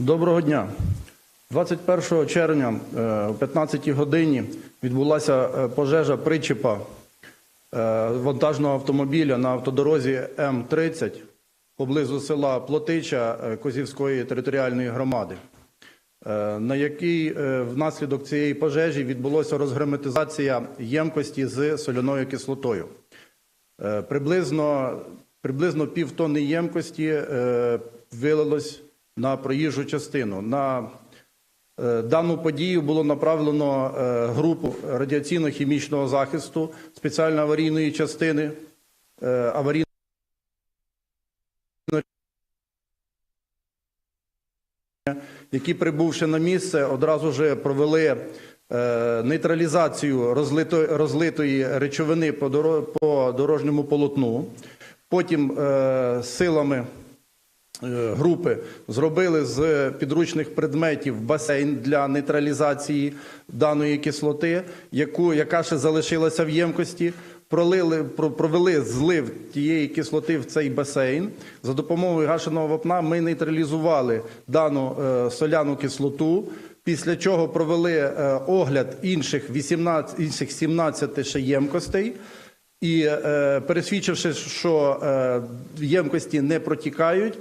Доброго дня. 21 червня е, о 15 годині відбулася е, пожежа причепа е, вантажного автомобіля на автодорозі М-30 поблизу села Плотича Козівської територіальної громади, на якій внаслідок цієї пожежі відбулася розгерметизація ємкості з соляною кислотою. Приблизно, приблизно півтонни ємкості е, вилилось на проїжджу частину. На е, дану подію було направлено е, групу радіаційно-хімічного захисту спеціально-аварійної частини е, аварійної які, прибувши на місце, одразу ж провели нейтралізацію розлитої, речовини по, доро- по дорожньому полотну. Потім силами групи зробили з підручних предметів басейн для нейтралізації даної кислоти, яку, яка ще залишилася в ємкості. Пролили, про- провели злив тієї кислоти в цей басейн. За допомогою гашеного вапна ми нейтралізували дану е, соляну кислоту. Після чого провели е, огляд інших 18, інших 17 ще ємкостей. І е, пересвідчивши, що е, ємкості не протікають,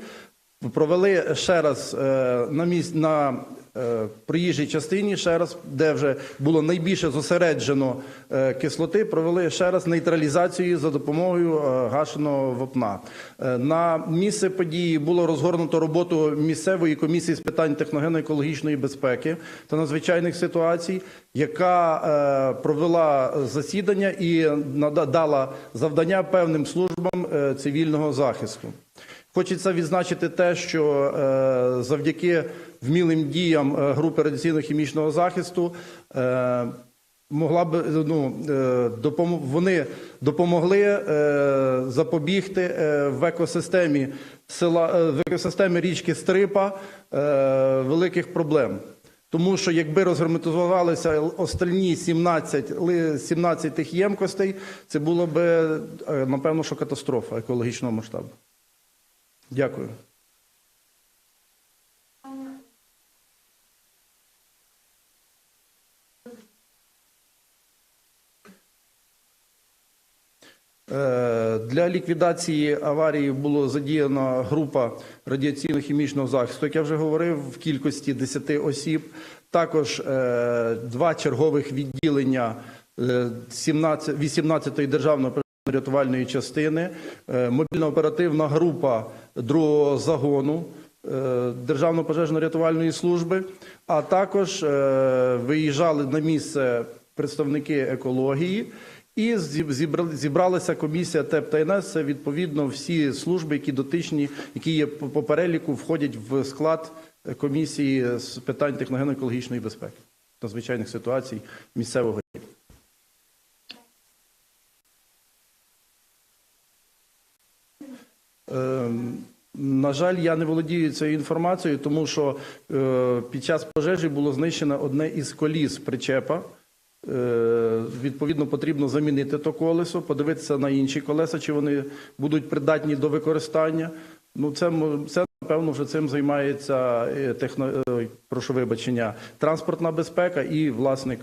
провели ще раз е, на місць на е, проїжджій частині, ще раз, де вже було найбільше зосереджено е, кислоти, провели ще раз нейтралізацію за допомогою гашеного вапна. Е, на місце події було розгорнуто роботу місцевої комісії з питань техногенно-екологічної безпеки та надзвичайних ситуацій, яка провела засідання і нада- дала завдання певним службам цивільного захисту. Хочеться відзначити те, що е, завдяки вмілим діям е, групи радіаційно-хімічного захисту е, могла б ну, допом... вони допомогли запобігти в екосистемі села в екосистемі річки Стрипа великих проблем. Тому що якби розгерметизувалися остальні 17, ли- 17 тих ємкостей, це було б напевно, що катастрофа екологічного масштабу. Дякую. Е, Для ліквідації аварії було задіяна група радіаційно-хімічного захисту, як я вже говорив, в кількості 10 осіб. Також е, два чергових відділення е, 17 18-ї державної рятувальної частини, е, мобільно-оперативна група другого загону е, Державної пожежно-рятувальної служби, а також е, виїжджали на місце представники екології. І зібралася комісія ТЕП та НС. Це відповідно всі служби, які дотичні, які є по переліку, входять в склад комісії з питань техногенно-екологічної безпеки та звичайних ситуацій місцевого На жаль, я не володію цією інформацією, тому що е, під час пожежі було знищено одне із коліс причепа. Е, Відповідно, потрібно замінити то колесо, подивитися на інші колеса, чи вони будуть придатні до використання. Ну, це, це напевно вже цим займається е, техно, прошу вибачення, транспортна безпека і власник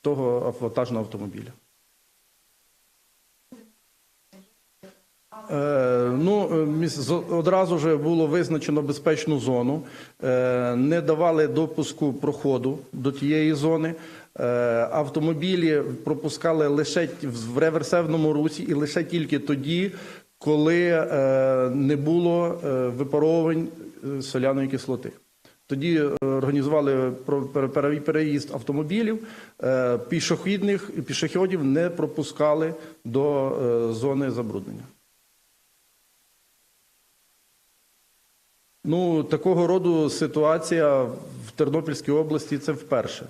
того вантажного автомобіля. Ну, е, міс- з- одразу ж було визначено безпечну зону, Е, не давали допуску проходу до тієї зони. Е, Автомобілі пропускали лише в реверсивному русі і лише тільки тоді, коли е, не було е, випаровувань е, соляної кислоти. Тоді е, організували переїзд автомобілів, е, пішохідних пішоходів не пропускали до е, зони забруднення. Ну, такого роду ситуація в Тернопільській області це вперше.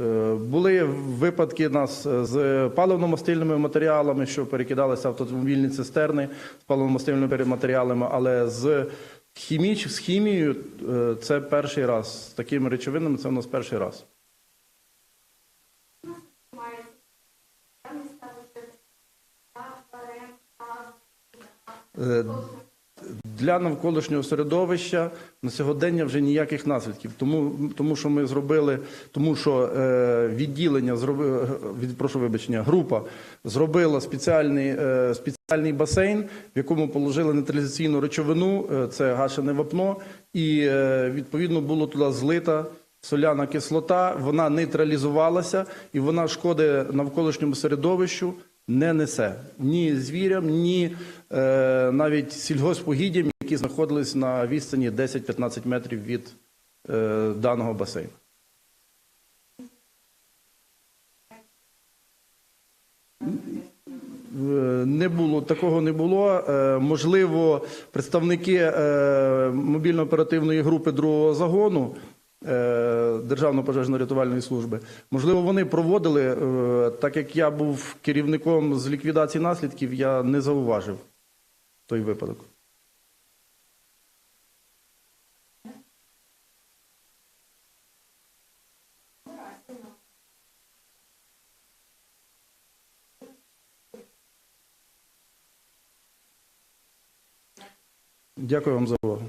Е, Були випадки нас з паливно-мастильними матеріалами, що перекидалися автомобільні цистерни з паливно-мастильними матеріалами, але з, хіміч, з хімією е, це перший раз. З такими речовинами це у нас перший раз. Для навколишнього середовища на сьогодення вже ніяких наслідків. Тому, тому що ми зробили, тому що е, відділення зробили, від, прошу вибачення, група зробила спеціальний, е, спеціальний басейн, в якому положили нейтралізаційну речовину, е, це гашене вапно, і е, відповідно було туди злита соляна кислота, вона нейтралізувалася і вона шкоди навколишньому середовищу не несе ні звірям, ні е, навіть сільгоспугіддям, які знаходились на відстані 10-15 метрів від е, даного басейну. Е, Не було такого не було. Е, Можливо, представники е, мобільно-оперативної групи другого загону Державної пожежно-рятувальної служби, можливо, вони проводили, е, так як я був керівником з ліквідації наслідків, я не зауважив той випадок. Дякую вам за увагу.